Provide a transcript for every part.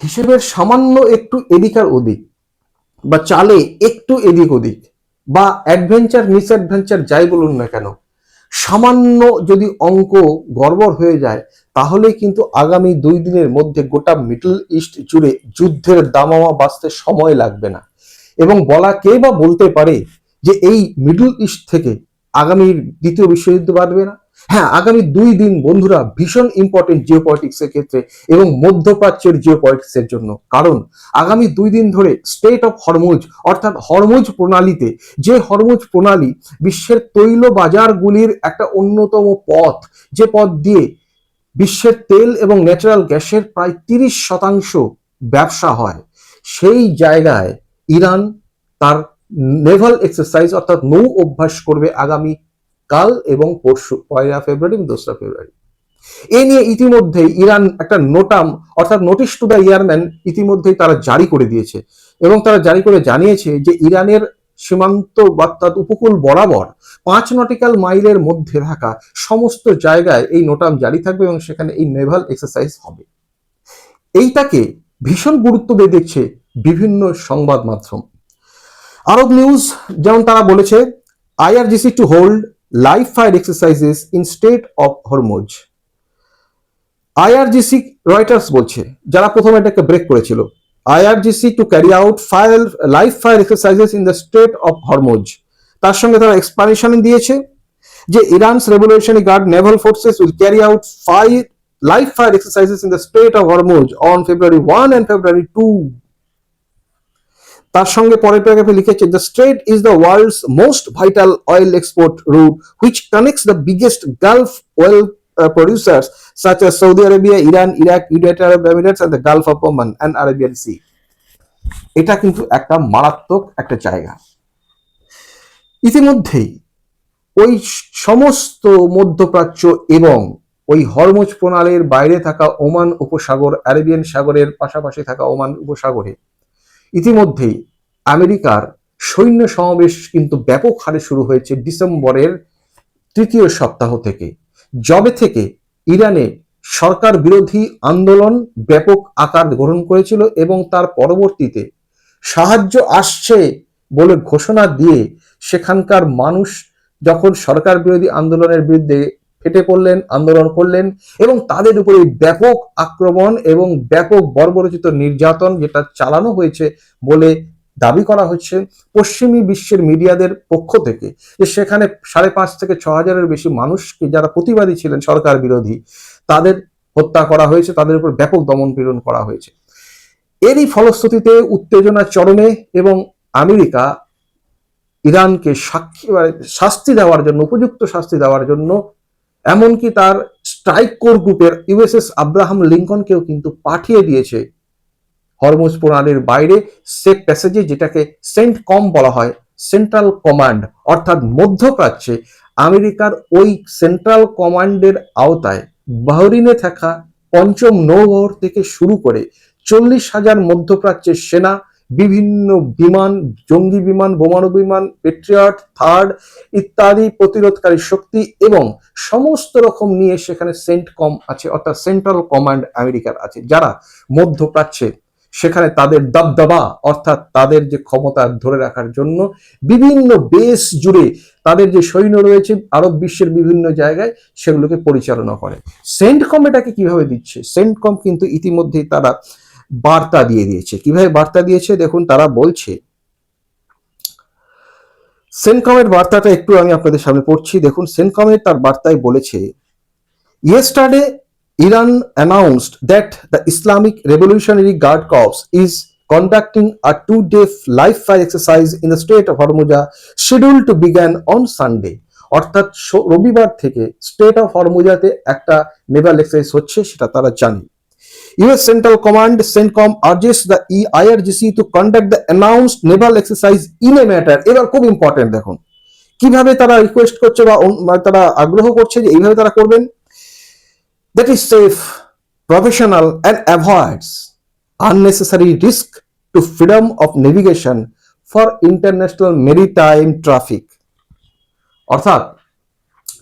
হিসেবের সামান্য একটু এদিক আর ওদিক, বা চালে একটু এদিক ওদিক, বা অ্যাডভেঞ্চার মিস অ্যাডভেঞ্চার যাই বলুন না কেন, সামান্য যদি অঙ্ক গড়বড় হয়ে যায়, তাহলে কিন্তু আগামী দুই দিনের মধ্যে গোটা মিডল ইস্ট জুড়ে যুদ্ধের দামামা বাঁচতে সময় লাগবে না। এবং বলা কে বা বলতে পারে যে এই মিডল ইস্ট থেকে আগামী দ্বিতীয় বিশ্বযুদ্ধ বাড়বে না? হ্যাঁ আগামী দুই দিন বন্ধুরা ভীষণ ইম্পর্টেন্ট জিও এর ক্ষেত্রে এবং মধ্যপ্রাচ্যের জিও এর জন্য। কারণ আগামী দুই দিন ধরে স্টেট অফ হরমুজ অর্থাৎ হরমুজ প্রণালীতে যে হরমুজ প্রণালী বিশ্বের তৈল বাজারগুলির একটা অন্যতম পথ, যে পথ দিয়ে বিশ্বের তেল এবং ন্যাচারাল গ্যাসের প্রায় তিরিশ শতাংশ ব্যবসা হয়, সেই জায়গায় ইরান তার নেভাল এক্সারসাইজ অর্থাৎ নৌ অভ্যাস করবে আগামী কাল এবং পরশু, পয়লা ফেব্রুয়ারি দোসরা ফেব্রুয়ারি। এ নিয়ে ইতিমধ্যেই ইরান একটা নোটাম, অর্থাৎ নোটিশ টু দ্য ইয়ারম্যান ইতিমধ্যেই তারা জারি করে দিয়েছে এবং তারা জারি করে জানিয়েছে যে ইরানের সীমান্ত অর্থাৎ উপকূল বরাবর পাঁচ নটিক্যাল মাইলের মধ্যে থাকা সমস্ত জায়গায় এই নোটাম জারি থাকবে এবং সেখানে এই নেভাল এক্সারসাইজ হবে। এইটাকে ভীষণ গুরুত্ব দিয়ে দেখছে বিভিন্ন সংবাদ মাধ্যম। আরব নিউজ যেমন তারা বলেছে, IRGC to hold live fire exercises in state of Hormuz IRGC Reuters বলছে, যারা প্রথমে এটাকে ব্রেক করেছিল IRGC to carry out fire live fire exercises in the state of Hormuz তার সঙ্গে তারা এক্সপ্লানেশন দিয়েছে যে Iran's revolutionary guard naval forces will carry out five live fire exercises in the state of Hormuz on February one and February two তার সঙ্গে পরের প্যারাগ্রাফে লিখেছে the strait is the world's most vital oil export route which connects the biggest gulf oil producers such as Saudi Arabia, Iran, Iraq, United Arab Emirates and the Gulf of Oman and Arabian Sea. এটা কিন্তু একটা মারাত্মক একটা জায়গা ইতিমধ্যেই ওই সমস্ত মধ্যপ্রাচ্য এবং ওই হরমুজ প্রণালীর বাইরে থাকা ওমান উপসাগর আরেবিয়ান সাগরের পাশাপাশি থাকা ওমান উপসাগরে ইতিমধ্যেই আমেরিকার সৈন্য সমাবেশ কিন্তু ব্যাপক হারে শুরু হয়েছে ডিসেম্বরের তৃতীয় সপ্তাহ থেকে জবে থেকে ইরানে সরকার বিরোধী আন্দোলন ব্যাপক আকার গ্রহণ করেছিল এবং তার পরবর্তীতে সাহায্য আসছে বলে ঘোষণা দিয়ে সেখানকার মানুষ যখন সরকার বিরোধী আন্দোলনের বিরুদ্ধে ফেটে পড়লেন, আন্দোলন করলেন এবং তাদের উপরে ব্যাপক আক্রমণ এবং ব্যাপক বর্বরচিত নির্যাতন যেটা চালানো হয়েছে বলে দাবি করা হচ্ছে পশ্চিমী বিশ্বের মিডিয়াদের পক্ষ থেকে যে সেখানে সাড়ে পাঁচ থেকে ছ হাজারের বেশি মানুষকে যারা প্রতিবাদী ছিলেন সরকার বিরোধী, তাদের হত্যা করা হয়েছে, তাদের উপর ব্যাপক দমন পীড়ন করা হয়েছে। এরই ফলশ্রুতিতে উত্তেজনা চরমে এবং আমেরিকা ইরানকে সাক্ষী শাস্তি দেওয়ার জন্য, উপযুক্ত শাস্তি দেওয়ার জন্য এমনকি তার স্ট্রাইক কোর গ্রুপের ইউএসএস আব্রাহাম লিঙ্কনকেও কিন্তু পাঠিয়ে দিয়েছে হরমুজ প্রণালীর বাইরে সেফ প্যাসেজে যেটাকে সেন্ট কম বলা হয়, সেন্ট্রাল কমান্ড, অর্থাৎ মধ্যপ্রাচ্যে, আমেরিকার ওই সেন্ট্রাল কমান্ডের আওতায় বাহরিনে থাকা পঞ্চম নৌবহর থেকে শুরু করে চল্লিশ হাজার মধ্যপ্রাচ্যের সেনা, বিভিন্ন বিমান, জঙ্গি বিমান বোমানু বিমান পেট্রিয়ট থার্ড ইত্যাদি প্রতিরোধকারী শক্তি এবং সমস্ত রকম নিয়ে সেখানে সেন্ট কম আছে, অর্থাৎ সেন্ট্রাল কমান্ড আমেরিকার আছে, যারা মধ্যপ্রাচ্যে সেখানে তাদের দবদবা, অর্থাৎ তাদের যে ক্ষমতা ধরে রাখার জন্য বিভিন্ন বেস জুড়ে তাদের যে সৈন্য রয়েছে, আরব বিশ্বের বিভিন্ন জায়গায় সেগুলোকে পরিচালনা করে। সেন্টকম এটাকে কীভাবে দিচ্ছে? সেন্টকম কিন্তু ইতিমধ্যেই তারা বার্তা দিয়ে দিয়েছে। কীভাবে বার্তা দিয়েছে? দেখুন, তারা বলছে সেনকমের বার্তাটা একটু আমি আপনাদের সামনে পড়ছি। দেখুন সেনকমের তার বার্তায় বলেছে yesterday Iran announced that the Islamic Revolutionary Guard Corps is conducting a two-day live fire exercise in the state of Hormuzja scheduled to begin on Sunday. অর্থাৎ রবিবার থেকে স্টেট অফ হরমুজাতে একটা নেভাল এক্সারসাইজ হচ্ছে সেটা তারা জানে US Central Command CENTCOM urges the IRGC to conduct the announced naval exercise in a matter এবার খুব ইম্পর্টেন্ট দেখুন কীভাবে তারা রিকোয়েস্ট করছে বা তারা আগ্রহ করছে যে এইভাবে তারা করবেন that is safe, professional, and avoids unnecessary risk to freedom of navigation for international maritime traffic. অর্থাৎ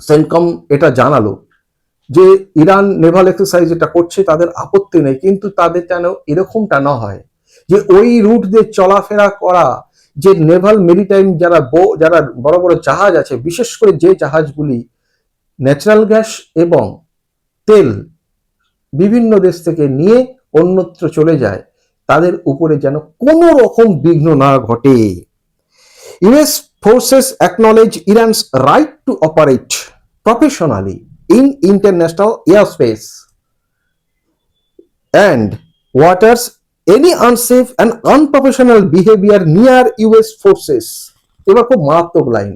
সেন্টকম এটা জানালো যে ইরান নেভাল এক্সারসাইজ যেটা করছে তাদের আপত্তি নেই কিন্তু তাদের যেন এরকমটা না হয় যে ওই রুট দিয়ে চলাফেরা করা যে নেভাল মেরিটাইম যারা যারা বড় বড় জাহাজ আছে বিশেষ করে যে জাহাজগুলি ন্যাচারাল গ্যাস এবং তেল বিভিন্ন দেশ থেকে নিয়ে অন্যত্র চলে যায়, তাদের উপরে যেন কোনো রকম বিঘ্ন না ঘটে। US forces acknowledge Iran's right to operate professionally in international airspace and waters any unsafe and unprofessional behavior near US forces এবার খুব মারাত্মক লাইন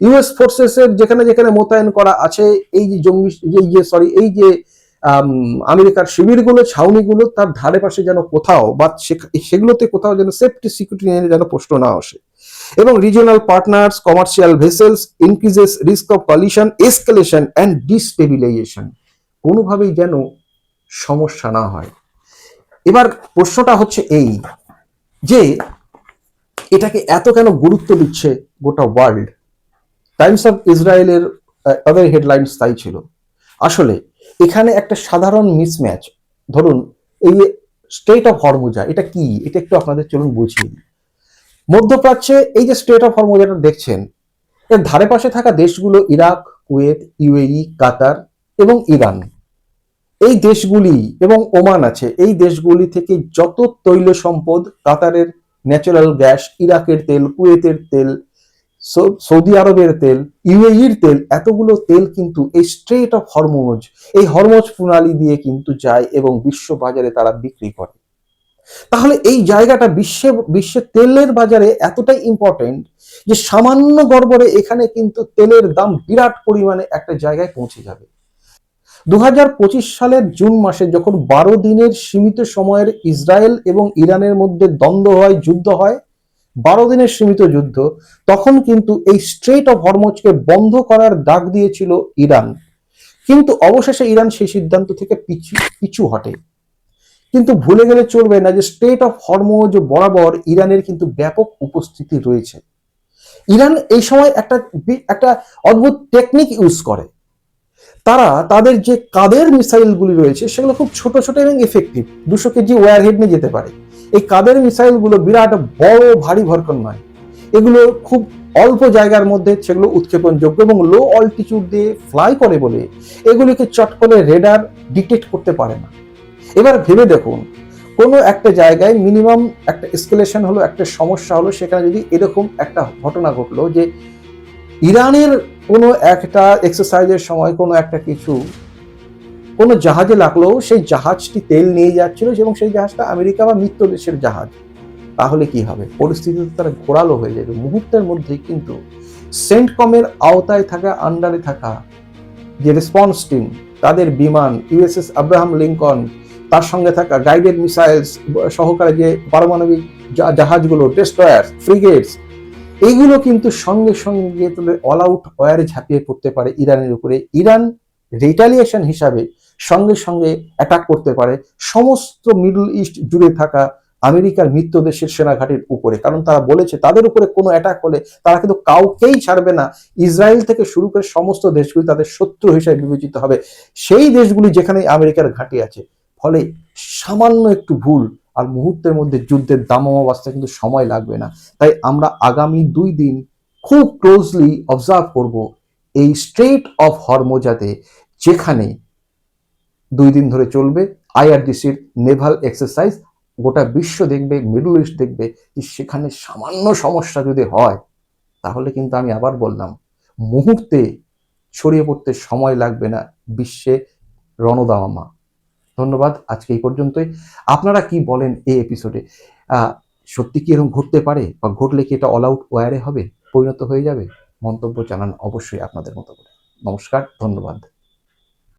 ইউএস ফোর্সেস এর যেখানে যেখানে মোতায়েন করা আছে এই যে জঙ্গি যে সরি এই যে আম, আমেরিকার শিবিরগুলো ছাউনিগুলো তার ধারে পাশে যেন কোথাও বা সেগুলোতে কোথাও যেন সেফটি সিকিউরিটি নিয়ে যেন প্রশ্ন না আসে। এবং regional partners commercial vessels increases risk of collision escalation and destabilization কোনোভাবেই যেন সমস্যা না হয়। এবার প্রশ্নটা হচ্ছে এই যে এটাকে এত কেন গুরুত্ব দিচ্ছে গোটা ওয়ার্ল্ড টাইমস অফ ইসরায়েলের তাদের হেডলাইন্স তাই ছিল। আসলে, এখানে একটা সাধারণ মিসম্যাচ ধরুন, এই স্টেট অফ হরমুজা এটা কি? এটা একটু আপনাদের চলুন বুঝিয়ে। মধ্যপ্রাচ্যে এই যে স্টেট অফ হরমুজাটা দেখছেন, এর ধারে পাশে থাকা দেশগুলো ইরাক, কুয়েত, ইউএই, কাতার এবং ইরান। এই দেশগুলি এবং ওমান আছে, এই দেশগুলি থেকে যত তৈল সম্পদ, কাতারের ন্যাচারাল গ্যাস ইরাকের তেল, কুয়েতের তেল সৌদি আরবের তেল, ইউএইর তেল, এতগুলো তেল কিন্তু এই স্ট্রেট অফ হরমোজ এই হরমোজ প্রণালী দিয়ে কিন্তু যায় এবং বিশ্ব বাজারে তারা বিক্রি করে। তাহলে এই জায়গাটা বিশ্বে বিশ্বের তেলের বাজারে এতটাই ইম্পর্টেন্ট যে সামান্য গড়বড়ে এখানে কিন্তু তেলের দাম বিরাট পরিমাণে একটা জায়গায় পৌঁছে যাবে। দু হাজার পঁচিশ সালের জুন মাসে যখন বারো দিনের সীমিত সময়ের ইসরায়েল এবং ইরানের মধ্যে দ্বন্দ্ব হয়, যুদ্ধ হয় বারো দিনের সীমিত যুদ্ধ, তখন কিন্তু এই স্ট্রেট অফ হরমোজকে বন্ধ করার ডাক দিয়েছিল ইরান। কিন্তু অবশেষে ইরান সেই সিদ্ধান্ত থেকে পিছু পিছু হটে। কিন্তু ভুলে গেলে চলবে না যে স্টেট অফ হরমোজ বরাবর ইরানের কিন্তু ব্যাপক উপস্থিতি রয়েছে। ইরান এই সময় একটা একটা অদ্ভুত টেকনিক ইউজ করে। তারা তাদের যে কাদের মিসাইলগুলি রয়েছে, সেগুলো খুব ছোট ছোট এবং এফেক্টিভ দুশো কেজি ওয়ারহেড নিয়ে যেতে পারে। এই কাদের মিসাইলগুলো বিরাট বড়, ভারী ভরকন নয়। এগুলো খুব অল্প জায়গার মধ্যে সেগুলো উৎক্ষেপণযোগ্য এবং লো অল্টিটিউড দিয়ে ফ্লাই করে বলে এগুলিকে চট করে রেডার ডিটেক্ট করতে পারে না। এবার ভেবে দেখুন, কোনো একটা জায়গায় মিনিমাম একটা এসকেলেশন হলো, একটা সমস্যা হলো, সেখানে যদি এরকম একটা ঘটনা ঘটলো যে ইরানের কোনো একটা এক্সারসাইজের সময় কোনো একটা কিছু কোনো জাহাজে লাগলেও সেই জাহাজটি তেল নিয়ে যাচ্ছিল এবং সেই জাহাজটা আমেরিকা বা মিত্র দেশের জাহাজ। তাহলে কি হবে? পরিস্থিতি তো তারা ঘোরালো হয়ে যাবে। মুহূর্তের মধ্যেই কিন্তু সেন্টকমের আওতায় থাকা, আন্ডারে থাকা যে রেসপন্স টিম তাদের বিমান ইউএসএস আব্রাহাম লিঙ্কন তার সঙ্গে থাকা গাইডেড মিসাইলস সহকারে যে পারমাণবিক জাহাজগুলো ডেস্ট্রয়ার ফ্রিগেটস এইগুলো কিন্তু সঙ্গে সঙ্গে তাদের অল আউট ওয়ারে ঝাঁপিয়ে পড়তে পারে ইরানের উপরে। ইরান রিটালিয়েশন হিসাবে সঙ্গে সঙ্গে অ্যাটাক করতে পারে। সমস্ত মিডল ইস্ট জুড়ে থাকা আমেরিকার মিত্র দেশের সেনাঘাটির উপরে। কারণ তারা বলেছে, তাদের উপরে কোনো অ্যাটাক হলে তারা কিন্তু কাউকেই ছাড়বে না। ইসরায়েল থেকে শুরু করে সমস্ত দেশগুলি তাদের শত্রু হিসেবে বিবেচিত হবে। সেই দেশগুলি যেখানে আমেরিকার ঘাঁটি আছে। ফলে সামান্য একটু ভুল আর মুহূর্তের মধ্যে যুদ্ধের দামামা বাঁচতে কিন্তু সময় লাগবে না। তাই আমরা আগামী দুই দিন খুব ক্লোজলি অবজার্ভ করব এই স্ট্রেট অফ হরমোজাতে যেখানে দুই দিন ধরে চলবে। আইআরডিসির নেভাল এক্সারসাইজ গোটা বিশ্ব দেখবে, মিডল ইস্ট দেখবে যে সেখানে সামান্য সমস্যা যদি হয়, তাহলে কিন্তু আমি আবার বললাম, মুহূর্তে ছড়িয়ে পড়তে সময় লাগবে না বিশ্বে রণদামামা। ধন্যবাদ, আজকে এই পর্যন্তই। আপনারা কি বলেন এই এপিসোডে সত্যি কি এরকম ঘটতে পারে বা ঘটলে কি এটা অল আউট ওয়ারে হবে? পরিণত হয়ে যাবে? মন্তব্য জানান অবশ্যই আপনাদের মতো করে। নমস্কার, ধন্যবাদ।